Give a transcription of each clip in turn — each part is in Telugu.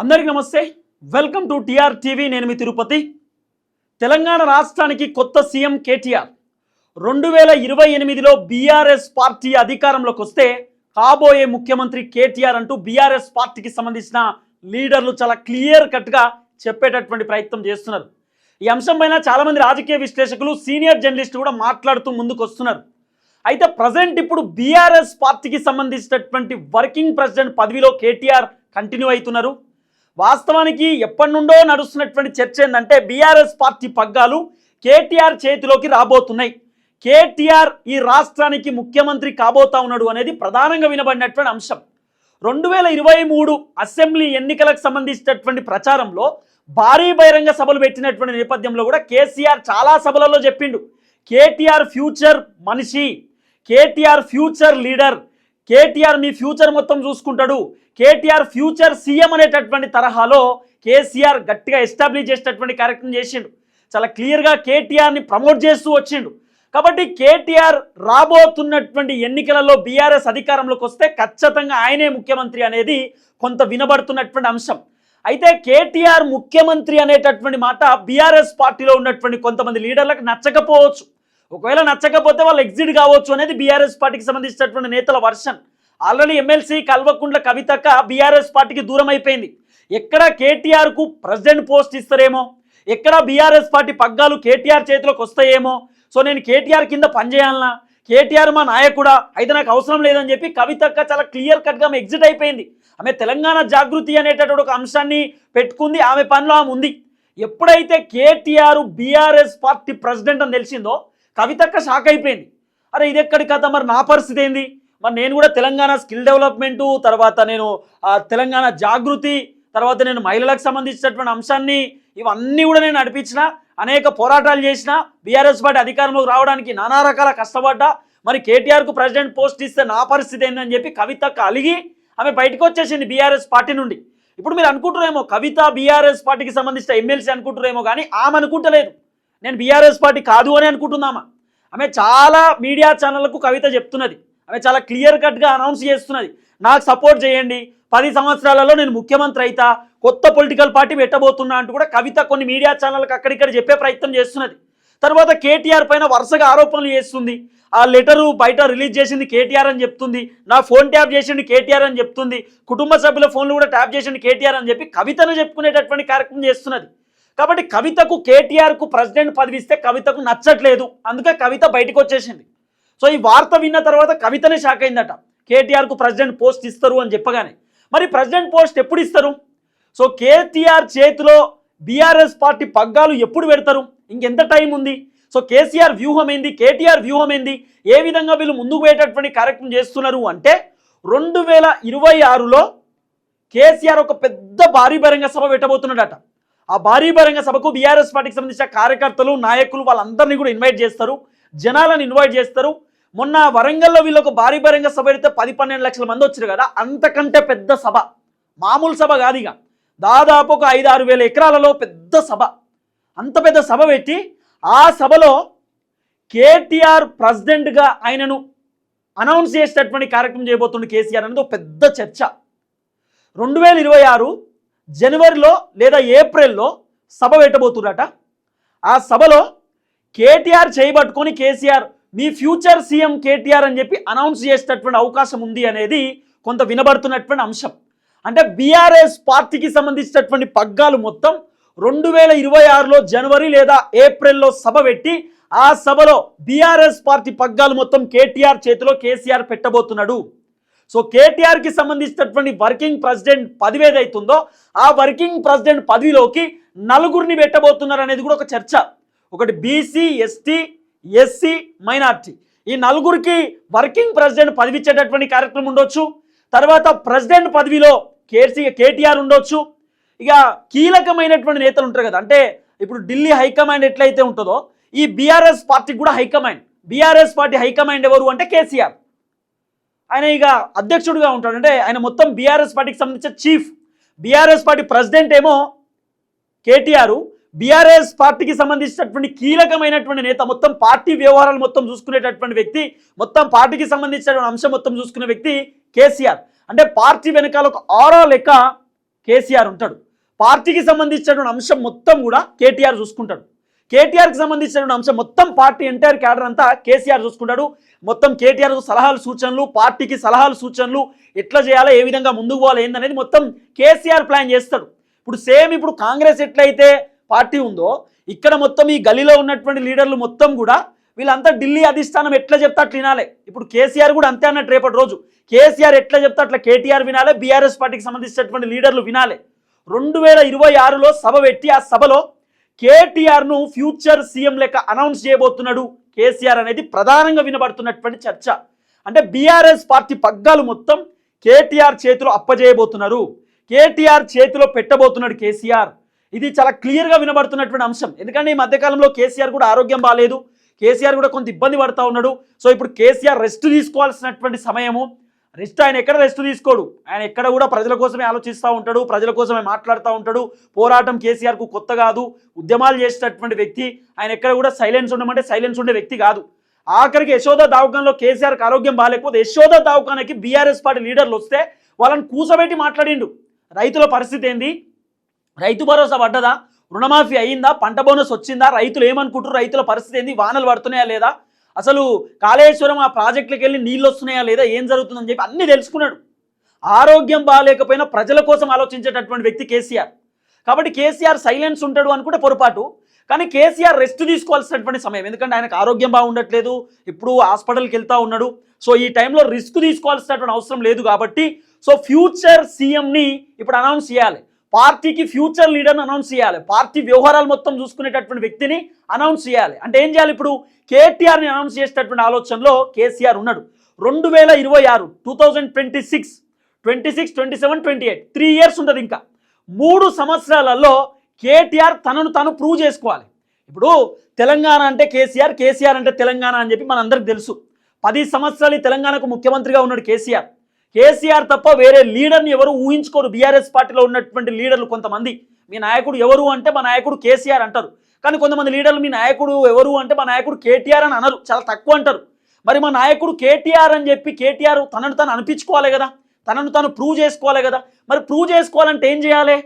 అందరికీ నమస్తే. వెల్కమ్ టు టిఆర్ టీవీ నేను మీ తిరుపతి. తెలంగాణ రాష్ట్రానికి కొత్త సీఎం కేటీఆర్. రెండు వేల ఇరవై ఎనిమిదిలో బీఆర్ఎస్ పార్టీ అధికారంలోకి వస్తే కాబోయే ముఖ్యమంత్రి కేటీఆర్ అంటూ బీఆర్ఎస్ పార్టీకి సంబంధించిన లీడర్లు చాలా క్లియర్ కట్గా చెప్పేటటువంటి ప్రయత్నం చేస్తున్నారు. ఈ అంశం పైన చాలామంది రాజకీయ విశ్లేషకులు సీనియర్ జర్నలిస్టులు కూడా మాట్లాడుతూ ముందుకు వస్తున్నారు. అయితే ప్రజెంట్ ఇప్పుడు బీఆర్ఎస్ పార్టీకి సంబంధించినటువంటి వర్కింగ్ ప్రెసిడెంట్ పదవిలో కేటీఆర్ కంటిన్యూ అవుతున్నారు. వాస్తవానికి ఎప్పటి నుండో నడుస్తున్నటువంటి చర్చ ఏంటంటే బీఆర్ఎస్ పార్టీ పగ్గాలు కేటీఆర్ చేతిలోకి రాబోతున్నాయి. కేటీఆర్ ఈ రాష్ట్రానికి ముఖ్యమంత్రి కాబోతా ఉన్నాడు అనేది ప్రధానంగా వినబడినటువంటి అంశం. రెండు వేల ఇరవై మూడు అసెంబ్లీ ఎన్నికలకు సంబంధించినటువంటి ప్రచారంలో భారీ బహిరంగ సభలు పెట్టినటువంటి నేపథ్యంలో కూడా కేసీఆర్ చాలా సభలలో చెప్పిండు. కేటీఆర్ ఫ్యూచర్ మనిషి కేటీఆర్ ఫ్యూచర్ లీడర్ కేటీఆర్ మీ ఫ్యూచర్ మొత్తం చూసుకుంటాడు. కేటీఆర్ ఫ్యూచర్ సీఎం అనేటటువంటి తరహాలో కేసీఆర్ గట్టిగా ఎస్టాబ్లిష్ చేసేటటువంటి కార్యక్రమం చేసిండు. చాలా క్లియర్గా కేటీఆర్ని ప్రమోట్ చేస్తూ వచ్చిండు. కాబట్టి కేటీఆర్ రాబోతున్నటువంటి ఎన్నికలలో బీఆర్ఎస్ అధికారంలోకి వస్తే ఖచ్చితంగా ఆయనే ముఖ్యమంత్రి అనేది కొంత వినబడుతున్నటువంటి అంశం. అయితే కేటీఆర్ ముఖ్యమంత్రి అనేటటువంటి మాట బీఆర్ఎస్ పార్టీలో ఉన్నటువంటి కొంతమంది లీడర్లకు నచ్చకపోవచ్చు. ఒకవేళ నచ్చకపోతే వాళ్ళు ఎగ్జిట్ కావచ్చు అనేది బీఆర్ఎస్ పార్టీకి సంబంధించినటువంటి నేతల వర్షన్. ఆల్రెడీ ఎమ్మెల్సీ కల్వకుంట్ల కవితక్క బీఆర్ఎస్ పార్టీకి దూరం అయిపోయింది. ఎక్కడ కేటీఆర్కు ప్రెసిడెంట్ పోస్ట్ ఇస్తారేమో? ఎక్కడ బీఆర్ఎస్ పార్టీ పగ్గాలు కేటీఆర్ చేతిలోకి వస్తాయేమో? సో నేను కేటీఆర్ కింద పనిచేయాలనా కేటీఆర్ మా నాయకుడా? అయితే నాకు అవసరం లేదని చెప్పి కవితక్క చాలా క్లియర్ కట్గా ఆమె ఎగ్జిట్ అయిపోయింది. ఆమె తెలంగాణ జాగృతి అనేటటువంటి ఒక అంశాన్ని పెట్టుకుంది. ఆమె పనిలో ఆమె ఉంది. ఎప్పుడైతే కేటీఆర్ బీఆర్ఎస్ పార్టీ ప్రెసిడెంట్ అని తెలిసిందో కవితక్క షాక్ అయిపోయింది. అరే ఇది ఎక్కడి కథ? మరి నా పరిస్థితి ఏంది? మరి నేను కూడా తెలంగాణ స్కిల్ డెవలప్మెంటు తర్వాత నేను తెలంగాణ జాగృతి తర్వాత నేను మహిళలకు సంబంధించినటువంటి అంశాన్ని ఇవన్నీ కూడా నేను నడిపించిన అనేక పోరాటాలు చేసిన బీఆర్ఎస్ పార్టీ అధికారంలోకి రావడానికి నానా రకాల కష్టపడ్డా మరి కేటీఆర్కు ప్రెసిడెంట్ పోస్ట్ ఇస్తే నా పరిస్థితి ఏంటని చెప్పి కవిత కలిగి ఆమె బయటకు వచ్చేసింది బీఆర్ఎస్ పార్టీ నుండి. ఇప్పుడు మీరు అనుకుంటారేమో కవిత బీఆర్ఎస్ పార్టీకి సంబంధించిన ఎమ్మెల్సీ అనుకుంటారేమో కానీ ఆమె అనుకుంటలేదు. నేను బీఆర్ఎస్ పార్టీ కాదు అని అనుకుంటున్నామా ఆమె చాలా మీడియా ఛానళ్ళకు కవిత చెప్తున్నది. ఆమె చాలా క్లియర్ కట్గా అనౌన్స్ చేస్తున్నది. నాకు సపోర్ట్ చేయండి. పది సంవత్సరాలలో నేను ముఖ్యమంత్రి అయితా కొత్త పొలిటికల్ పార్టీ పెట్టబోతున్నా అంటూ కూడా కవిత కొన్ని మీడియా ఛానళ్ళకి అక్కడిక్కడ చెప్పే ప్రయత్నం చేస్తున్నది. తర్వాత కేటీఆర్ పైన వరుసగా ఆరోపణలు చేస్తుంది. ఆ లెటరు బయట రిలీజ్ చేసింది కేటీఆర్ అని చెప్తుంది. నా ఫోన్ ట్యాప్ చేసింది కేటీఆర్ అని చెప్తుంది. కుటుంబ సభ్యుల ఫోన్లు కూడా ట్యాప్ చేసింది కేటీఆర్ అని చెప్పి కవితను చెప్పుకునేటటువంటి కార్యక్రమం చేస్తున్నది. కాబట్టి కవితకు కేటీఆర్కు ప్రెసిడెంట్ పదవిస్తే కవితకు నచ్చట్లేదు. అందుకే కవిత బయటకు వచ్చేసింది. సో ఈ వార్త విన్న తర్వాత కవితనే షాక్ అయిందట. కేటీఆర్కు ప్రెసిడెంట్ పోస్ట్ ఇస్తారు అని చెప్పగానే. మరి ప్రెసిడెంట్ పోస్ట్ ఎప్పుడు ఇస్తారు? సో కేటీఆర్ చేతిలో బీఆర్ఎస్ పార్టీ పగ్గాలు ఎప్పుడు పెడతారు? ఇంకెంత టైం ఉంది? సో కేసీఆర్ వ్యూహం ఏంది కేటీఆర్ వ్యూహం ఏంది ఏ విధంగా వీళ్ళు ముందుకు పోయేటటువంటి కార్యక్రమం చేస్తున్నారు అంటే రెండు వేల ఇరవై ఆరులో కేసీఆర్ ఒక పెద్ద భారీ బహిరంగ సభ పెట్టబోతున్నాడట. ఆ భారీ బహిరంగ సభకు బీఆర్ఎస్ పార్టీకి సంబంధించిన కార్యకర్తలు నాయకులు వాళ్ళందరినీ కూడా ఇన్వైట్ చేస్తారు. జనాలను ఇన్వైట్ చేస్తారు. మొన్న వరంగల్లో వీళ్ళకు భారీ బహిరంగ సభ పెడితే పది పన్నెండు లక్షల మంది వచ్చారు కదా అంతకంటే పెద్ద సభ. మామూలు సభ కాదు ఇక. దాదాపు ఒక ఐదు ఆరు వేల ఎకరాలలో పెద్ద సభ. అంత పెద్ద సభ పెట్టి ఆ సభలో కేటీఆర్ ప్రెసిడెంట్గా ఆయనను అనౌన్స్ చేసేటటువంటి కార్యక్రమం చేయబోతుండే కేసీఆర్ అనేది ఒక పెద్ద చర్చ. రెండు వేల ఇరవై ఆరు జనవరిలో లేదా ఏప్రిల్లో సభ పెట్టబోతున్నారట. ఆ సభలో కేటీఆర్ చేయబట్టుకొని కేసీఆర్ మీ ఫ్యూచర్ సీఎం కేటీఆర్ అని చెప్పి అనౌన్స్ చేసేటటువంటి అవకాశం ఉంది అనేది కొంత వినబడుతున్నటువంటి అంశం. అంటే బీఆర్ఎస్ పార్టీకి సంబంధించినటువంటి పగ్గాలు మొత్తం రెండు వేల ఇరవై ఆరులో జనవరి లేదా ఏప్రిల్లో సభ పెట్టి ఆ సభలో బీఆర్ఎస్ పార్టీ పగ్గాలు మొత్తం కేటీఆర్ చేతిలో కేసీఆర్ పెట్టబోతున్నాడు. సో కేటీఆర్కి సంబంధించినటువంటి వర్కింగ్ ప్రెసిడెంట్ పదవి ఏదైతుందో ఆ వర్కింగ్ ప్రెసిడెంట్ పదవిలోకి నలుగురిని పెట్టబోతున్నారు అనేది కూడా ఒక చర్చ. ఒకటి బీసీ ఎస్టీ ఎస్సీ మైనార్టీ ఈ నలుగురికి వర్కింగ్ ప్రెసిడెంట్ పదవి ఇచ్చేటటువంటి కార్యక్రమం ఉండొచ్చు. తర్వాత ప్రెసిడెంట్ పదవిలో కేసీ కేటీఆర్ ఉండొచ్చు. ఇక కీలకమైనటువంటి నేతలు ఉంటారు కదా అంటే ఇప్పుడు ఢిల్లీ హైకమాండ్ ఎట్లయితే ఉంటుందో ఈ బీఆర్ఎస్ పార్టీకి కూడా హైకమాండ్. బీఆర్ఎస్ పార్టీ హైకమాండ్ ఎవరు అంటే కేసీఆర్. ఆయన ఇక అధ్యక్షుడిగా ఉంటాడు అంటే ఆయన మొత్తం బీఆర్ఎస్ పార్టీకి సంబంధించిన చీఫ్. బీఆర్ఎస్ పార్టీ ప్రెసిడెంట్ ఏమో కేటీఆర్ బీఆర్ఎస్ పార్టీకి సంబంధించినటువంటి కీలకమైనటువంటి నేత మొత్తం పార్టీ వ్యవహారాలు మొత్తం చూసుకునేటటువంటి వ్యక్తి మొత్తం పార్టీకి సంబంధించినటువంటి అంశం మొత్తం చూసుకునే వ్యక్తి కేసీఆర్. అంటే పార్టీ వెనకాల ఒక ఆరో లెక్క కేసీఆర్ ఉంటాడు. పార్టీకి సంబంధించినటువంటి అంశం మొత్తం కూడా కేటీఆర్ చూసుకుంటాడు. కేటీఆర్కి సంబంధించినటువంటి అంశం మొత్తం పార్టీ ఎంటైర్ క్యాడర్ అంతా కేసీఆర్ చూసుకుంటాడు. మొత్తం కేటీఆర్ సలహాలు సూచనలు పార్టీకి సలహాలు సూచనలు ఎట్లా చేయాలో ఏ విధంగా ముందుకు పోవాలి ఏందనేది మొత్తం కేసీఆర్ ప్లాన్ చేస్తాడు. ఇప్పుడు సేమ్ ఇప్పుడు కాంగ్రెస్ ఎట్లయితే పార్టీ ఉందో ఇక్కడ మొత్తం ఈ గలీలో ఉన్నటువంటి లీడర్లు మొత్తం కూడా వీళ్ళంతా ఢిల్లీ అధిష్టానం ఎట్లా చెప్తా అట్లా వినాలి. ఇప్పుడు కేసీఆర్ కూడా అంతే అన్నట్టు రేపటి రోజు. కేసీఆర్ ఎట్లా చెప్తా అట్లా కేటీఆర్ వినాలి బీఆర్ఎస్ పార్టీకి సంబంధించినటువంటి లీడర్లు వినాలి. రెండు వేల ఇరవై ఆరులో సభ పెట్టి ఆ సభలో కేటీఆర్ను ఫ్యూచర్ సీఎం లెక్క అనౌన్స్ చేయబోతున్నాడు కేసీఆర్ అనేది ప్రధానంగా వినబడుతున్నటువంటి చర్చ. అంటే బీఆర్ఎస్ పార్టీ పగ్గాలు మొత్తం కేటీఆర్ చేతిలో అప్పజేయబోతున్నారు. కేటీఆర్ చేతిలో పెట్టబోతున్నాడు కేసీఆర్. ఇది చాలా క్లియర్గా వినబడుతున్నటువంటి అంశం. ఎందుకంటే ఈ మధ్యకాలంలో కేసీఆర్ కూడా ఆరోగ్యం బాగాలేదు కేసీఆర్ కూడా కొంత ఇబ్బంది పడతా ఉన్నాడు. సో ఇప్పుడు కేసీఆర్ రెస్ట్ తీసుకోవాల్సినటువంటి సమయము. రెస్ట్ ఆయన ఎక్కడ రెస్ట్ తీసుకోడు? ఆయన ఎక్కడ కూడా ప్రజల కోసమే ఆలోచిస్తూ ఉంటాడు. ప్రజల కోసమే మాట్లాడుతూ ఉంటాడు. పోరాటం కేసీఆర్కు కొత్త కాదు. ఉద్యమాలు చేసేటటువంటి వ్యక్తి ఆయన ఎక్కడ కూడా సైలెన్స్ ఉండమంటే సైలెన్స్ ఉండే వ్యక్తి కాదు. ఆఖరికి యశోద దావకాన్లో కేసీఆర్కి ఆరోగ్యం బాగాలేకపోతే యశోద దావకానికి బీఆర్ఎస్ పార్టీ లీడర్లు వస్తే వాళ్ళని కూసబెట్టి మాట్లాడిండు. రైతుల పరిస్థితి ఏంది? రైతు భరోసా పడ్డదా? రుణమాఫీ అయిందా? పంట బోనస్ వచ్చిందా? రైతులు ఏమనుకుంటారు రైతుల పరిస్థితి ఏంది? వానలు పడుతున్నాయా లేదా? అసలు కాళేశ్వరం ఆ ప్రాజెక్టులకు వెళ్ళి నీళ్ళు వస్తున్నాయా లేదా? ఏం జరుగుతుందని చెప్పి అన్నీ తెలుసుకున్నాడు. ఆరోగ్యం బాగాలేకపోయినా ప్రజల కోసం ఆలోచించేటటువంటి వ్యక్తి కేసీఆర్. కాబట్టి కేసీఆర్ సైలెన్స్ ఉంటాడు అనుకుంటే పొరపాటు. కానీ కేసీఆర్ రెస్ట్ తీసుకోవాల్సినటువంటి సమయం. ఎందుకంటే ఆయనకు ఆరోగ్యం బాగుండట్లేదు. ఇప్పుడు హాస్పిటల్కి వెళ్తా ఉన్నాడు. సో ఈ టైంలో రిస్క్ తీసుకోవాల్సినటువంటి అవసరం లేదు కాబట్టి. సో ఫ్యూచర్ సీఎంని ఇప్పుడు అనౌన్స్ చేయాలి. పార్టీకి ఫ్యూచర్ లీడర్ని అనౌన్స్ చేయాలి. పార్టీ వ్యవహారాలు మొత్తం చూసుకునేటటువంటి వ్యక్తిని అనౌన్స్ చేయాలి. అంటే ఏం చేయాలి ఇప్పుడు? కేటీఆర్ని అనౌన్స్ చేసేటటువంటి ఆలోచనలో కేసీఆర్ ఉన్నాడు. రెండు వేల ఇరవై ఆరు two thousand twenty six twenty six twenty seven twenty eight three years ఉంటుంది ఇంకా. మూడు సంవత్సరాలలో కేటీఆర్ తనను తను ప్రూవ్ చేసుకోవాలి. ఇప్పుడు తెలంగాణ అంటే కేసీఆర్ కేసీఆర్ అంటే తెలంగాణ అని చెప్పి మనందరికి తెలుసు. పది సంవత్సరాలు ఈ తెలంగాణకు ముఖ్యమంత్రిగా ఉన్నాడు కేసీఆర్. కేసీఆర్ తప్ప వేరే లీడర్ని ఎవరు ఊహించుకోరు. బీఆర్ఎస్ పార్టీలో ఉన్నటువంటి లీడర్లు కొంతమంది. మీ నాయకుడు ఎవరు అంటే మా నాయకుడు కేసీఆర్ అంటారు. కానీ కొంతమంది లీడర్లు మీ నాయకుడు ఎవరు అంటే మా నాయకుడు కేటీఆర్ అని అనరు. చాలా తక్కువ అంటారు. మరి మా నాయకుడు కేటీఆర్ అని చెప్పి కేటీఆర్ తనను తను అనిపించుకోవాలి కదా? తనను తను ప్రూవ్ చేసుకోవాలి కదా? మరి ప్రూవ్ చేసుకోవాలంటే ఏం చేయాలి?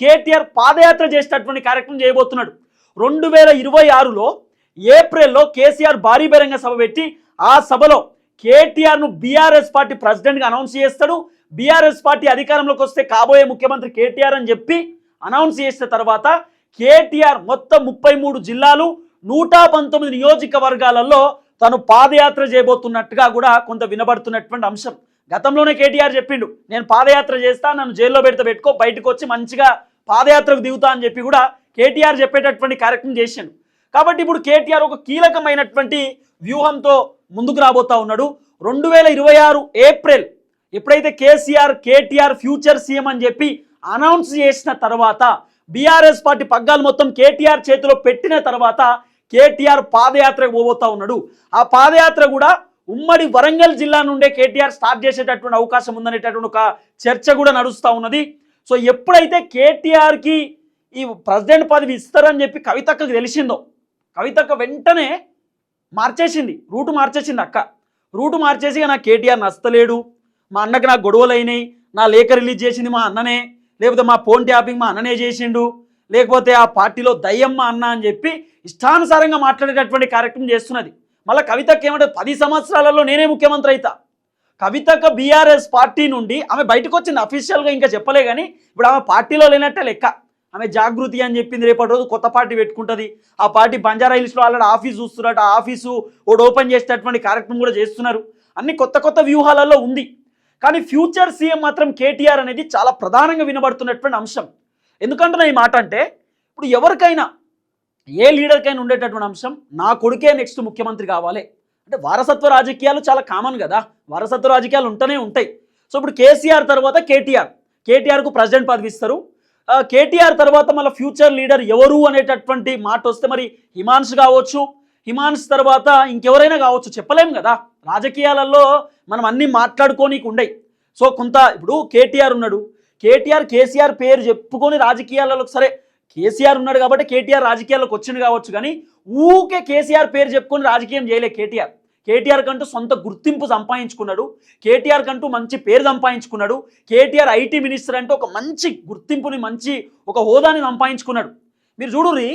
కేటీఆర్ పాదయాత్ర చేసేటటువంటి కార్యక్రమం చేయబోతున్నాడు. రెండు వేల ఇరవై ఆరులో ఏప్రిల్లో కేసీఆర్ భారీ బహిరంగ సభ పెట్టి ఆ సభలో కేటీఆర్ను బీఆర్ఎస్ పార్టీ ప్రెసిడెంట్గా అనౌన్స్ చేస్తాడు. బీఆర్ఎస్ పార్టీ అధికారంలోకి వస్తే కాబోయే ముఖ్యమంత్రి కేటీఆర్ అని చెప్పి అనౌన్స్ చేసిన తర్వాత కేటీఆర్ మొత్తం ముప్పై మూడు జిల్లాలు నూట పంతొమ్మిది నియోజకవర్గాలలో తను పాదయాత్ర చేయబోతున్నట్టుగా కూడా కొంత వినబడుతున్నటువంటి అంశం. గతంలోనే కేటీఆర్ చెప్పిండు నేను పాదయాత్ర చేస్తా నన్ను జైల్లో పెడితే పెట్టుకో బయటకు వచ్చి మంచిగా పాదయాత్రకు దిగుతా అని చెప్పి కూడా కేటీఆర్ చెప్పేటటువంటి కార్యక్రమం చేశాడు కాబట్టి ఇప్పుడు కేటీఆర్ ఒక కీలకమైనటువంటి వ్యూహంతో ముందుకు రాబోతా ఉన్నాడు. రెండు వేల ఇరవై ఆరు ఏప్రిల్ ఎప్పుడైతే కేసీఆర్ కేటీఆర్ ఫ్యూచర్ సీఎం అని చెప్పి అనౌన్స్ చేసిన తర్వాత బీఆర్ఎస్ పార్టీ పగ్గాలు మొత్తం కేటీఆర్ చేతిలో పెట్టిన తర్వాత కేటీఆర్ పాదయాత్రకు పోబోతా ఉన్నాడు. ఆ పాదయాత్ర కూడా ఉమ్మడి వరంగల్ జిల్లా నుండే కేటీఆర్ స్టార్ట్ చేసేటటువంటి అవకాశం ఉందనేటటువంటి ఒక చర్చ కూడా నడుస్తూ ఉన్నది. సో ఎప్పుడైతే కేటీఆర్కి ఈ ప్రెసిడెంట్ పదవి ఇస్తారని చెప్పి కవితక్కకు తెలిసిందో కవితక్క వెంటనే మార్చేసింది. రూటు మార్చేసింది అక్క. రూటు మార్చేసి ఇక నాకు కేటీఆర్ నచ్చలేడు. మా అన్నకి నాకు గొడవలు అయినాయి నా లేఖ రిలీజ్ చేసింది మా అన్ననే. లేకపోతే మా ఫోన్ ట్యాపింగ్ మా అన్ననే చేసిండు. లేకపోతే ఆ పార్టీలో దయ్యం మా అన్న అని చెప్పి ఇష్టానుసారంగా మాట్లాడేటటువంటి కార్యక్రమం చేస్తున్నది. మళ్ళీ కవితకి ఏమంటే పది సంవత్సరాలలో నేనే ముఖ్యమంత్రి అవుతా కవితక బీఆర్ఎస్ పార్టీ నుండి ఆమె బయటకు వచ్చింది అఫీషియల్గా ఇంకా చెప్పలే కానీ ఇప్పుడు ఆమె పార్టీలో లేనట్టే లెక్క. ఆమె జాగృతి అని చెప్పింది రేపటి రోజు కొత్త పార్టీ పెట్టుకుంటుంది. ఆ పార్టీ బంజారా హిల్స్లో ఆల్రెడీ ఆఫీస్ చూస్తున్నట్టు ఆ ఆఫీసు ఒకటి ఓపెన్ చేసేటటువంటి కార్యక్రమం కూడా చేస్తున్నారు. అన్ని కొత్త కొత్త వ్యూహాలలో ఉంది. కానీ ఫ్యూచర్ సీఎం మాత్రం కేటీఆర్ అనేది చాలా ప్రధానంగా వినబడుతున్నటువంటి అంశం. ఎందుకంటున్నా ఈ మాట అంటే ఇప్పుడు ఎవరికైనా ఏ లీడర్కైనా ఉండేటటువంటి అంశం నా కొడుకే నెక్స్ట్ ముఖ్యమంత్రి కావాలి. అంటే వారసత్వ రాజకీయాలు చాలా కామన్ కదా. వారసత్వ రాజకీయాలు ఉంటూనే ఉంటాయి. సో ఇప్పుడు కేసీఆర్ తర్వాత కేటీఆర్. కేటీఆర్కు ప్రెసిడెంట్ పదవి ఇస్తారు. కేటీఆర్ తర్వాత మళ్ళీ ఫ్యూచర్ లీడర్ ఎవరు అనేటటువంటి మాట వస్తే మరి హిమాన్స్ కావచ్చు. హిమాన్స్ తర్వాత ఇంకెవరైనా కావచ్చు చెప్పలేం కదా. రాజకీయాలలో మనం అన్నీ మాట్లాడుకోనీకి ఉండయి. సో కొంత ఇప్పుడు కేటీఆర్ ఉన్నాడు. కేటీఆర్ కేసీఆర్ పేరు చెప్పుకొని రాజకీయాలలో సరే కేసీఆర్ ఉన్నాడు కాబట్టి కేటీఆర్ రాజకీయాల్లోకి వచ్చింది కావచ్చు కానీ ఊకే కేసీఆర్ పేరు చెప్పుకొని రాజకీయం చేయలే కేటీఆర్. కేటీఆర్ కంటూ సొంత గుర్తింపు సంపాదించుకున్నాడు. కేటీఆర్ కంటూ మంచి పేరు సంపాదించుకున్నాడు. కేటీఆర్ ఐటీ మినిస్టర్ అంటూ ఒక మంచి గుర్తింపుని మంచి ఒక హోదాని సంపాదించుకున్నాడు. మీరు చూడుర్రి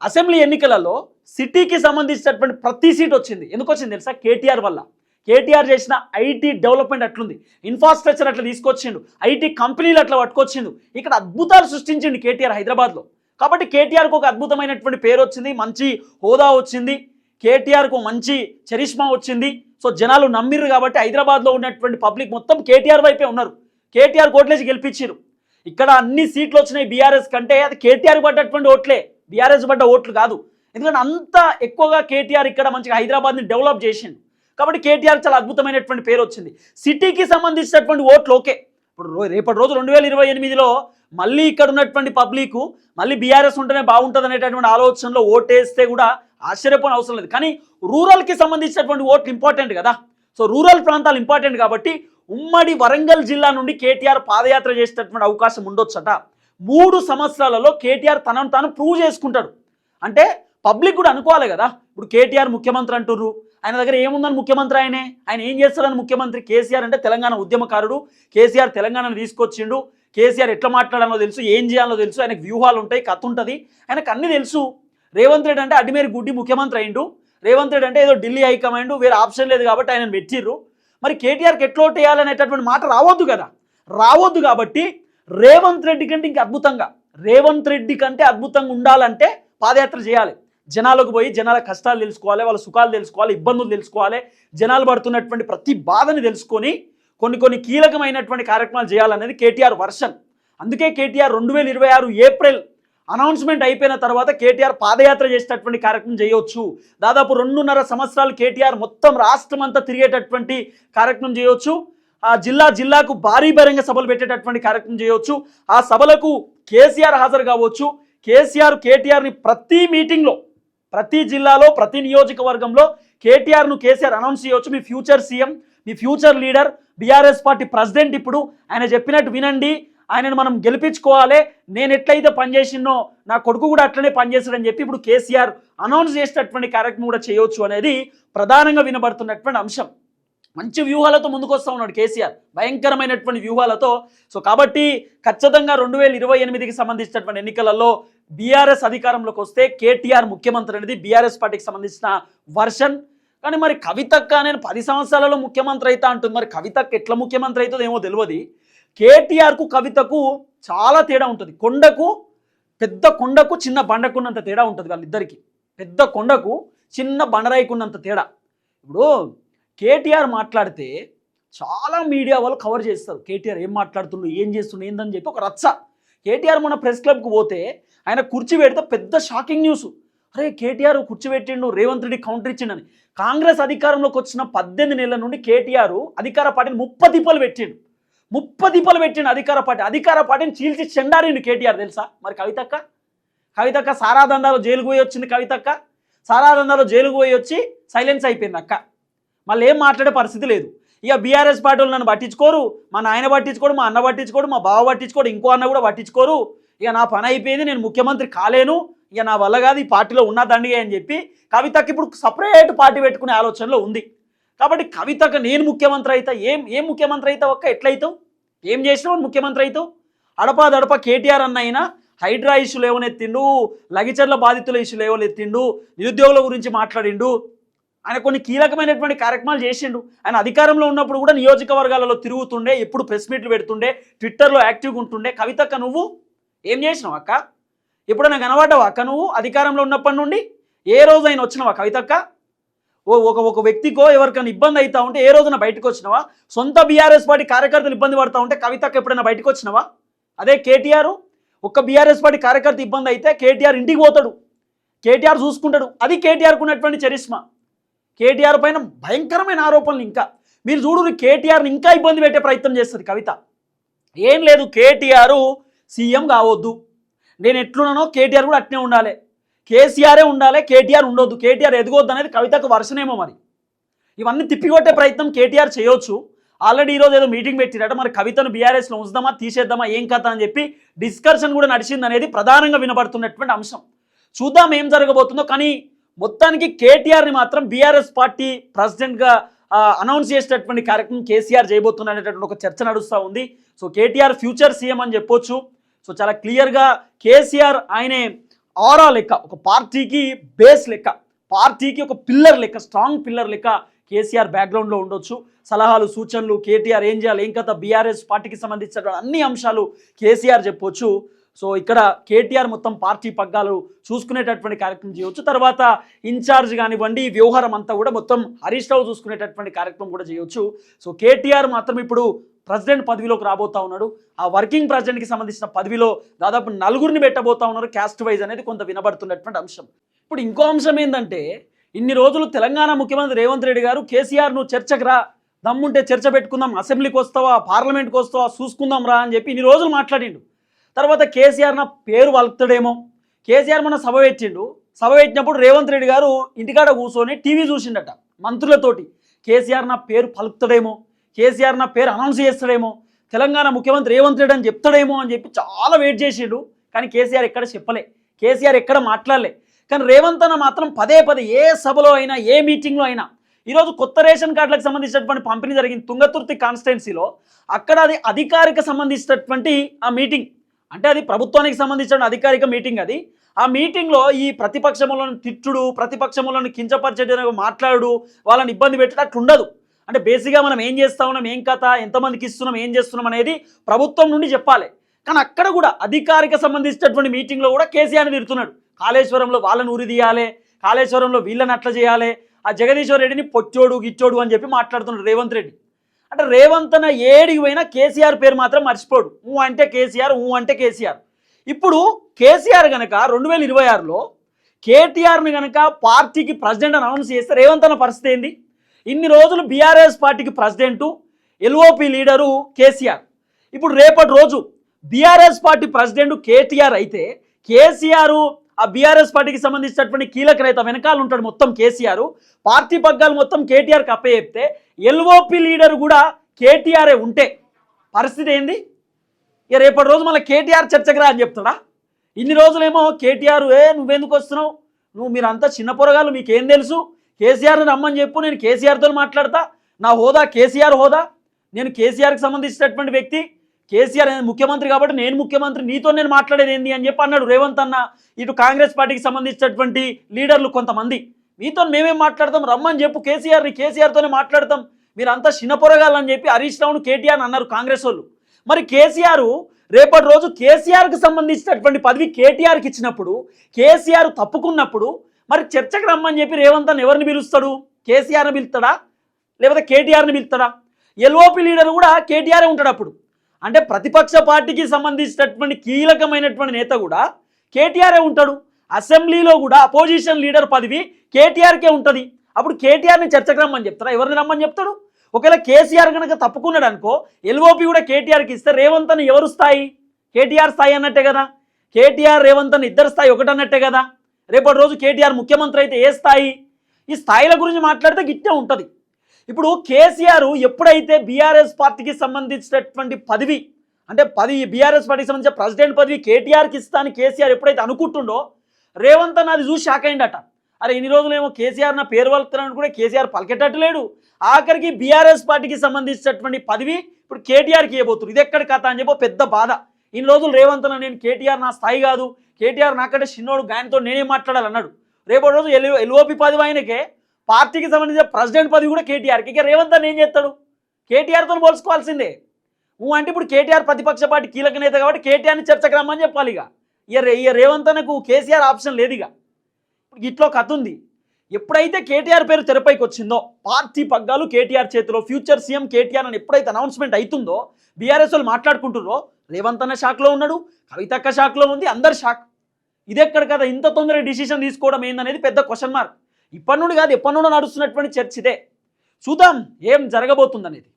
అసెంబ్లీ ఎన్నికలలో సిటీకి సంబంధించినటువంటి ప్రతి సీట్ వచ్చింది. ఎందుకు వచ్చింది తెలుసా? కేటీఆర్ వల్ల. కేటీఆర్ చేసిన ఐటీ డెవలప్మెంట్ అట్లుంది. ఇన్ఫ్రాస్ట్రక్చర్ అట్లా తీసుకొచ్చిండు. ఐటీ కంపెనీలు అట్లా పట్టుకొచ్చిండు. ఇక్కడ అద్భుతాలు సృష్టించిండు కేటీఆర్ హైదరాబాద్లో. కాబట్టి కేటీఆర్కు ఒక అద్భుతమైనటువంటి పేరు వచ్చింది మంచి హోదా వచ్చింది. కేటీఆర్కు మంచి చరిష్మా వచ్చింది. సో జనాలు నమ్మిర్రు కాబట్టి హైదరాబాద్లో ఉన్నటువంటి పబ్లిక్ మొత్తం కేటీఆర్ వైపే ఉన్నారు. కేటీఆర్ కోట్లేసి గెలిపించారు ఇక్కడ అన్ని సీట్లు వచ్చినాయి బీఆర్ఎస్ కంటే. అది కేటీఆర్ పడ్డటువంటి ఓట్లే. బీఆర్ఎస్ పడ్డ ఓట్లు కాదు. ఎందుకంటే అంత ఎక్కువగా కేటీఆర్ ఇక్కడ మంచిగా హైదరాబాద్ని డెవలప్ చేసిండు. కాబట్టి కేటీఆర్ చాలా అద్భుతమైనటువంటి పేరు వచ్చింది. సిటీకి సంబంధించినటువంటి ఓట్లు ఓకే. ఇప్పుడు రేపటి రోజు రెండు వేల ఇరవై ఎనిమిదిలో మళ్ళీ ఇక్కడ ఉన్నటువంటి పబ్లిక్ మళ్ళీ బీఆర్ఎస్ ఉంటేనే బాగుంటుంది అనేటటువంటి ఆలోచనలో ఓటేస్తే కూడా ఆశ్చర్యపోయిన అవసరం లేదు. కానీ రూరల్కి సంబంధించినటువంటి ఓట్లు ఇంపార్టెంట్ కదా. సో రూరల్ ప్రాంతాలు ఇంపార్టెంట్ కాబట్టి ఉమ్మడి వరంగల్ జిల్లా నుండి కేటీఆర్ పాదయాత్ర చేసేటటువంటి అవకాశం ఉండొచ్చట. మూడు సంవత్సరాలలో కేటీఆర్ తనను తాను ప్రూవ్ చేసుకుంటాడు. అంటే పబ్లిక్ కూడా అనుకోవాలి కదా. ఇప్పుడు కేటీఆర్ ముఖ్యమంత్రి అంటుర్రు. ఆయన దగ్గర ఏముందని ముఖ్యమంత్రి ఆయనే. ఆయన ఏం చేస్తారని ముఖ్యమంత్రి కేసీఆర్ అంటే తెలంగాణ ఉద్యమకారుడు. కేసీఆర్ తెలంగాణను తీసుకొచ్చిండు. కేసీఆర్ ఎట్లా మాట్లాడాలో తెలుసు ఏం చేయాలో తెలుసు ఆయనకు వ్యూహాలు ఉంటాయి కథ ఉంటుంది. ఆయనకు అన్ని తెలుసు. రేవంత్ రెడ్డి అంటే అడ్డిమేరి గుడ్డి ముఖ్యమంత్రి అయిండు. రేవంత్ రెడ్డి అంటే ఏదో ఢిల్లీ హైకమాండ్ వేరే ఆప్షన్ లేదు కాబట్టి ఆయన పెట్టిర్రు. మరి కేటీఆర్కి ఎట్లా వేయాలనేటటువంటి మాట రావద్దు కదా. రావద్దు కాబట్టి రేవంత్ రెడ్డి కంటే ఇంకా అద్భుతంగా రేవంత్ రెడ్డి కంటే అద్భుతంగా ఉండాలంటే పాదయాత్ర చేయాలి. జనాలకు పోయి జనాల కష్టాలు తెలుసుకోవాలి వాళ్ళ సుఖాలు తెలుసుకోవాలి ఇబ్బందులు తెలుసుకోవాలి జనాలు పడుతున్నటువంటి ప్రతి బాధని తెలుసుకొని కొన్ని కొన్ని కీలకమైనటువంటి కార్యక్రమాలు చేయాలనేది కేటీఆర్ వర్షన్. అందుకే కేటీఆర్ రెండు వేల ఇరవై ఆరు ఏప్రిల్ అనౌన్స్మెంట్ అయిపోయిన తర్వాత కేటీఆర్ పాదయాత్ర చేసేటటువంటి కార్యక్రమం చేయవచ్చు దాదాపు రెండున్నర సంవత్సరాలు కేటీఆర్ మొత్తం రాష్ట్రం అంతా తిరిగేటటువంటి కార్యక్రమం చేయవచ్చు ఆ జిల్లా జిల్లాకు భారీ బహిరంగ సభలు పెట్టేటటువంటి కార్యక్రమం చేయవచ్చు ఆ సభలకు కేసీఆర్ హాజరు కావచ్చు. కేసీఆర్ కేటీఆర్ని ప్రతి మీటింగ్లో ప్రతి జిల్లాలో ప్రతి నియోజకవర్గంలో కేటీఆర్ను కేసీఆర్ అనౌన్స్ చేయవచ్చు మీ ఫ్యూచర్ సీఎం మీ future leader BRS party president ఇప్పుడు ఆయన చెప్పినట్టు వినండి. ఆయనను మనం గెలిపించుకోవాలి. నేను ఎట్లయితే పనిచేసినో నా కొడుకు కూడా అట్లనే పనిచేస్తాడని చెప్పి ఇప్పుడు కేసీఆర్ అనౌన్స్ చేసేటటువంటి కార్యక్రమం కూడా చేయొచ్చు అనేది ప్రధానంగా వినబడుతున్నటువంటి అంశం. మంచి వ్యూహాలతో ముందుకొస్తా ఉన్నాడు కేసీఆర్. భయంకరమైనటువంటి వ్యూహాలతో. సో కాబట్టి ఖచ్చితంగా రెండు వేల ఇరవై ఎనిమిదికి సంబంధించినటువంటి ఎన్నికలలో బీఆర్ఎస్ అధికారంలోకి వస్తే కేటీఆర్ ముఖ్యమంత్రి అనేది బీఆర్ఎస్ పార్టీకి సంబంధించిన వర్షన్. కానీ మరి కవితక్క నేను పది సంవత్సరాలలో ముఖ్యమంత్రి అయితే అంటుంది. మరి కవితక్క ఎట్లా ముఖ్యమంత్రి అవుతుందో ఏమో తెలియదు. కేటీఆర్కు కవితకు చాలా తేడా ఉంటుంది. కొండకు పెద్ద కొండకు చిన్న బండకున్నంత తేడా ఉంటుంది వాళ్ళిద్దరికి. పెద్ద కొండకు చిన్న బండరాయికున్నంత తేడా. ఇప్పుడు కేటీఆర్ మాట్లాడితే చాలా మీడియా వాళ్ళు కవర్ చేస్తారు. కేటీఆర్ ఏం మాట్లాడుతుండ్రు ఏం చేస్తుండ్రు ఏందని చెప్పి ఒక రచ్చ. కేటీఆర్ మన ప్రెస్ క్లబ్కి పోతే ఆయన కుర్చీ పెడితే పెద్ద షాకింగ్ న్యూస్. అరే కేటీఆర్ కుర్చీ పెట్టిండు రేవంత్ రెడ్డి కౌంటర్ ఇచ్చిండని. కాంగ్రెస్ అధికారంలోకి వచ్చిన పద్దెనిమిది నెలల నుండి కేటీఆర్ అధికార పార్టీని ముప్ప దీపాలు పెట్టిండు. ముప్ప దీపాలు పెట్టిండు అధికార పార్టీ. అధికార పార్టీని చీల్చి చెండారిండు కేటీఆర్ తెలుసా? మరి కవితక్క? కవితక్క సారాదండాలో జైలుకు పోయి వచ్చింది కవితక్క? సారాదండాలో జైలుకు పోయి వచ్చి సైలెన్స్ అయిపోయింది అక్క. మళ్ళీ ఏం మాట్లాడే పరిస్థితి లేదు. ఇక బీఆర్ఎస్ పార్టీ వాళ్ళు నన్ను పట్టించుకోరు. మా నాయన పట్టించుకోడు మా అన్న పట్టించుకోడు మా బావ పట్టించుకోడు ఇంకో అన్న కూడా పట్టించుకోరు. ఇక నా పని అయిపోయింది నేను ముఖ్యమంత్రి కాలేను ఇక నా వల్ల కాదు ఈ పార్టీలో ఉన్న దండిగా అని చెప్పి కవితకి ఇప్పుడు సపరేట్ పార్టీ పెట్టుకునే ఆలోచనలో ఉంది. కాబట్టి కవితకు నేను ముఖ్యమంత్రి అయితే ఏం ఏం ముఖ్యమంత్రి అయితే ఒక్క ఎట్లయితావు? ఏం చేసినావు అని ముఖ్యమంత్రి అవుతావు అడపా దడప కేటీఆర్ అన్న అయినా హైడ్రా ఇష్యూ లేవనెత్తిండు లగిచర్ల బాధితుల ఇష్యూ లేవనెత్తిండు నిరుద్యోగుల గురించి మాట్లాడిండు. ఆయన కొన్ని కీలకమైనటువంటి కార్యక్రమాలు చేసిండు. ఆయన అధికారంలో ఉన్నప్పుడు కూడా నియోజకవర్గాలలో తిరుగుతుండే ఎప్పుడు ప్రెస్ మీట్లు పెడుతుండే ట్విట్టర్లో యాక్టివ్గా ఉంటుండే. కవితక్క నువ్వు? ఏం చేసినావు అక్క? ఎప్పుడైనా కనబడ్డావు అక్క నువ్వు అధికారంలో ఉన్నప్పటి నుండి? ఏ రోజు అయినా వచ్చినావా కవితక్క? ఓ ఒక ఒక వ్యక్తికో ఎవరికైనా ఇబ్బంది అవుతా ఉంటే ఏ రోజున బయటకు వచ్చినావా? సొంత బీఆర్ఎస్ పార్టీ కార్యకర్తలు ఇబ్బంది పడతా ఉంటే కవితక్క ఎప్పుడైనా బయటకు వచ్చినావా? అదే కేటీఆర్ ఒక్క బీఆర్ఎస్ పార్టీ కార్యకర్త ఇబ్బంది అయితే కేటీఆర్ ఇంటికి పోతాడు. కేటీఆర్ చూసుకుంటాడు. అది కేటీఆర్కు ఉన్నటువంటి చరిష్మా. కేటీఆర్ పైన భయంకరమైన ఆరోపణలు ఇంకా. మీరు చూడు కేటీఆర్ని ఇంకా ఇబ్బంది పెట్టే ప్రయత్నం చేస్తుంది కవిత. ఏం లేదు కేటీఆర్ సీఎం కావద్దు. నేను ఎట్లున్నానో కేటీఆర్ కూడా అట్నే ఉండాలి. కేసీఆరే ఉండాలి కేటీఆర్ ఉండొద్దు. కేటీఆర్ ఎదగొద్దు అనేది కవితకు వర్షనేమో మరి. ఇవన్నీ తిప్పికొట్టే ప్రయత్నం కేటీఆర్ చేయొచ్చు. ఆల్రెడీ ఈరోజు ఏదో మీటింగ్ పెట్టిరట మరి కవితను బీఆర్ఎస్లో ఉంచుదామా తీసేద్దామా ఏం కథ అని చెప్పి డిస్కషన్ కూడా నడిచింది అనేది ప్రధానంగా వినబడుతున్నటువంటి అంశం. చూద్దాం ఏం జరగబోతుందో కానీ మొత్తానికి కేటీఆర్ని మాత్రం బీఆర్ఎస్ పార్టీ ప్రెసిడెంట్గా అనౌన్స్ చేసేటటువంటి కార్యక్రమం కేసీఆర్ చేయబోతున్నటువంటి ఒక చర్చ నడుస్తూ ఉంది. సో కేటీఆర్ ఫ్యూచర్ సీఎం అని చెప్పొచ్చు. సో చాలా క్లియర్గా కేసీఆర్ ఆయనే ఆరా లెక్క ఒక పార్టీకి బేస్ లెక్క పార్టీకి ఒక పిల్లర్ లెక్క స్ట్రాంగ్ పిల్లర్ లెక్క కేసీఆర్ బ్యాక్గ్రౌండ్లో ఉండొచ్చు. సలహాలు సూచనలు కేటీఆర్ ఏం చేయాలి ఏం కథ బీఆర్ఎస్ పార్టీకి సంబంధించినటువంటి అన్ని అంశాలు కేసీఆర్ చెప్పొచ్చు. సో ఇక్కడ కేటీఆర్ మొత్తం పార్టీ పగ్గాలు చూసుకునేటటువంటి కార్యక్రమం చేయవచ్చు తర్వాత ఇన్ఛార్జ్ కానివ్వండి వ్యవహారం అంతా కూడా మొత్తం హరీష్ రావు చూసుకునేటటువంటి కార్యక్రమం కూడా చేయవచ్చు సో కేటీఆర్ మాత్రం ఇప్పుడు ప్రెసిడెంట్ పదవిలోకి రాబోతా ఉన్నాడు. ఆ వర్కింగ్ ప్రెసిడెంట్కి సంబంధించిన పదవిలో దాదాపు నలుగురిని పెట్టబోతా ఉన్నారు క్యాస్ట్ వైజ్ అనేది కొంత వినబడుతున్నటువంటి అంశం. ఇప్పుడు ఇంకో అంశం ఏంటంటే ఇన్ని రోజులు తెలంగాణ ముఖ్యమంత్రి రేవంత్ రెడ్డి గారు కేసీఆర్ నువ్వు చర్చకు రా దమ్ముంటే చర్చ పెట్టుకుందాం అసెంబ్లీకి వస్తావా పార్లమెంట్కి వస్తావా చూసుకుందాం రా అని చెప్పి ఇన్ని రోజులు మాట్లాడిండు. తర్వాత కేసీఆర్ నా పేరు వలుపుతాడేమో కేసీఆర్ మన సభ పెట్టిండు. సభ పెట్టినప్పుడు రేవంత్ రెడ్డి గారు ఇంటికాడ కూర్చొని టీవీ చూసిండట మంత్రులతోటి. కేసీఆర్ నా పేరు పలుకుతాడేమో. కేసీఆర్ నా పేరు అనౌన్స్ చేస్తాడేమో తెలంగాణ ముఖ్యమంత్రి రేవంత్ రెడ్డి అని చెప్తాడేమో అని చెప్పి చాలా వెయిట్ చేసిండు. కానీ కేసీఆర్ ఎక్కడ చెప్పలే. కేసీఆర్ ఎక్కడ మాట్లాడలే. కానీ రేవంత్ అన్న మాత్రం పదే పదే ఏ సభలో అయినా ఏ మీటింగ్లో అయినా ఈరోజు కొత్త రేషన్ కార్డులకు సంబంధించినటువంటి పంపిణీ జరిగింది తుంగతుర్తి కాన్స్టిట్యున్సీలో అక్కడ అది అధికారిక సంబంధించినటువంటి ఆ మీటింగ్ అంటే అది ప్రభుత్వానికి సంబంధించిన అధికారిక మీటింగ్ అది. ఆ మీటింగ్లో ఈ ప్రతిపక్షములను తిట్టుడు ప్రతిపక్షములను కించపరిచేట మాట్లాడు వాళ్ళని ఇబ్బంది పెట్టడం అట్లా ఉండదు. అంటే బేసిక్గా మనం ఏం చేస్తా ఉన్నాం ఏం కథ ఎంతమందికి ఇస్తున్నాం ఏం చేస్తున్నాం అనేది ప్రభుత్వం నుండి చెప్పాలి. కానీ అక్కడ కూడా అధికారిక సంబంధించినటువంటి మీటింగ్లో కూడా కేసీఆర్ని తిడుతున్నాడు. కాళేశ్వరంలో వాళ్ళని ఉరి తీయాలి కాళేశ్వరంలో వీళ్ళని అట్లా చేయాలి ఆ జగదీశ్వర్ రెడ్డిని పొచ్చోడు గిచ్చోడు అని చెప్పి మాట్లాడుతున్నాడు రేవంత్ రెడ్డి. అంటే రేవంత్ అన్న ఏడికి పోయినా కేసీఆర్ పేరు మాత్రం మర్చిపోడు. ఊ అంటే కేసీఆర్ ఊ అంటే కేసీఆర్. ఇప్పుడు కేసీఆర్ గనక రెండు వేల ఇరవై ఆరులో కేటీఆర్ని గనక పార్టీకి ప్రెసిడెంట్ అనౌన్స్ చేస్తే రేవంత్ అన్న పరిస్థితి ఏంది? ఇన్ని రోజులు బీఆర్ఎస్ పార్టీకి ప్రెసిడెంటు ఎల్ఓపి లీడరు కేసీఆర్. ఇప్పుడు రేపటి రోజు బీఆర్ఎస్ పార్టీ ప్రెసిడెంట్ కేటీఆర్ అయితే కేసీఆర్ ఆ బీఆర్ఎస్ పార్టీకి సంబంధించినటువంటి కీలక రైత వెనకాల ఉంటాడు మొత్తం కేసీఆర్. పార్టీ పగ్గాలు మొత్తం కేటీఆర్కి అప్పే చెప్తే ఎల్ఓపి లీడర్ కూడా కేటీఆరే ఉంటే పరిస్థితి ఏంది? ఇక రేపటి రోజు మళ్ళీ కేటీఆర్ చర్చకు రా అని చెప్తాడా? ఇన్ని రోజులేమో కేటీఆర్ ఏ నువ్వెందుకు వస్తున్నావు? నువ్వు మీరంతా చిన్న పొరగాలు మీకేం తెలుసు? కేసీఆర్ని రమ్మని చెప్పు నేను కేసీఆర్తో మాట్లాడతా. నా హోదా కేసీఆర్ హోదా. నేను కేసీఆర్కి సంబంధించినటువంటి వ్యక్తి. కేసీఆర్ అనేది ముఖ్యమంత్రి కాబట్టి నేను ముఖ్యమంత్రి నీతో నేను మాట్లాడేది ఏంది అని చెప్పి అన్నాడు రేవంత్ అన్న. ఇటు కాంగ్రెస్ పార్టీకి సంబంధించినటువంటి లీడర్లు కొంతమంది. మీతో మేమేం మాట్లాడతాం? రమ్మని చెప్పు కేసీఆర్ని కేసీఆర్తోనే మాట్లాడతాం. మీరంతా చిన్నపొరగాలని చెప్పి హరీష్ రావును కేటీఆర్ అన్నారు కాంగ్రెస్ వాళ్ళు. మరి కేసీఆర్ రేపటి రోజు కేసీఆర్కి సంబంధించినటువంటి పదవి కేటీఆర్కి ఇచ్చినప్పుడు కేసీఆర్ తప్పుకున్నప్పుడు మరి చర్చకు రమ్మని చెప్పి రేవంత్ అని ఎవరిని పిలుస్తాడు? కేసీఆర్ని పిలుస్తాడా? లేకపోతే కేటీఆర్ని పిలుస్తాడా? ఎల్ఓపి లీడర్ కూడా కేటీఆరే ఉంటాడు అప్పుడు. అంటే ప్రతిపక్ష పార్టీకి సంబంధించినటువంటి కీలకమైనటువంటి నేత కూడా కేటీఆరే ఉంటాడు. అసెంబ్లీలో కూడా అపోజిషన్ లీడర్ పదవి కేటీఆర్కే ఉంటుంది. అప్పుడు కేటీఆర్ని చర్చకు రమ్మని చెప్తారా? ఎవరిని రమ్మని చెప్తాడు? ఒకవేళ కేసీఆర్ కనుక తప్పుకున్నాడు అనుకో ఎల్ఓపి కూడా కేటీఆర్కి ఇస్తే రేవంత్ అని ఎవరు స్థాయి? కేటీఆర్ స్థాయి అన్నట్టే కదా. కేటీఆర్ రేవంత్ అని ఇద్దరు స్థాయి ఒకటి అన్నట్టే కదా. రేపటి రోజు కేటీఆర్ ముఖ్యమంత్రి అయితే ఏ స్థాయి? ఈ స్థాయిల గురించి మాట్లాడితే గిట్టే ఉంటుంది. ఇప్పుడు కేసీఆర్ ఎప్పుడైతే బీఆర్ఎస్ పార్టీకి సంబంధించినటువంటి పదవి అంటే పది బీఆర్ఎస్ పార్టీకి సంబంధించిన ప్రెసిడెంట్ పదవి కేటీఆర్కి ఇస్తాను కేసీఆర్ ఎప్పుడైతే అనుకుంటుండో రేవంత్ అన్న అది చూసి షాక్ అయిందట అరే ఇన్ని రోజులేమో కేసీఆర్ నా పేరు వలుపుతున్నాను కూడా కేసీఆర్ పలికేటట్టు లేడు. ఆఖరికి బీఆర్ఎస్ పార్టీకి సంబంధించినటువంటి పదవి ఇప్పుడు కేటీఆర్కి ఇవ్వబోతున్నారు. ఇది ఎక్కడ కథ అని చెప్పో పెద్ద బాధ. ఇన్ని రోజులు రేవంత్ నేను కేటీఆర్ నా స్థాయి కాదు కేటీఆర్ నాకంటే చిన్నోడు గాయనతో మాట్లాడాలి మాట్లాడాలన్నాడు? రేపటి రోజు ఎల్ ఎల్ఓపి పదవి ఆయనకే పార్టీకి సంబంధించిన ప్రెసిడెంట్ పదవి కూడా కేటీఆర్కి. ఇక రేవంత్ అని ఏం చేస్తాడు? కేటీఆర్తో పోల్చుకోవాల్సిందే. నువ్వు అంటే ఇప్పుడు కేటీఆర్ ప్రతిపక్ష పార్టీ కీలక నేత కాబట్టి కేటీఆర్ని చర్చకు రమ్మని చెప్పాలి ఇక. ఇక ఇక రేవంత్ అన్నకు కేసీఆర్ ఆప్షన్ లేదు ఇక. ఇట్లో కథ ఉంది. ఎప్పుడైతే కేటీఆర్ పేరు తెరపైకి వచ్చిందో పార్టీ పగ్గాలు కేటీఆర్ చేతిలో ఫ్యూచర్ సీఎం కేటీఆర్ అని ఎప్పుడైతే అనౌన్స్మెంట్ అవుతుందో బీఆర్ఎస్ వాళ్ళు మాట్లాడుకుంటున్నారో రేవంత్ అన్న షాక్లో ఉన్నాడు కవితక్క షాక్లో ఉంది అందరు షాక్ ఇది ఎక్కడ కదా ఇంత తొందరగా డిసిషన్ తీసుకోవడం ఏందనేది పెద్ద క్వశ్చన్ మార్క్ ఇప్పటి నుండి కాదు ఎప్పటి నుండి నడుస్తున్నటువంటి చర్చ ఇదే. చూద్దాం ఏం జరగబోతుందనేది.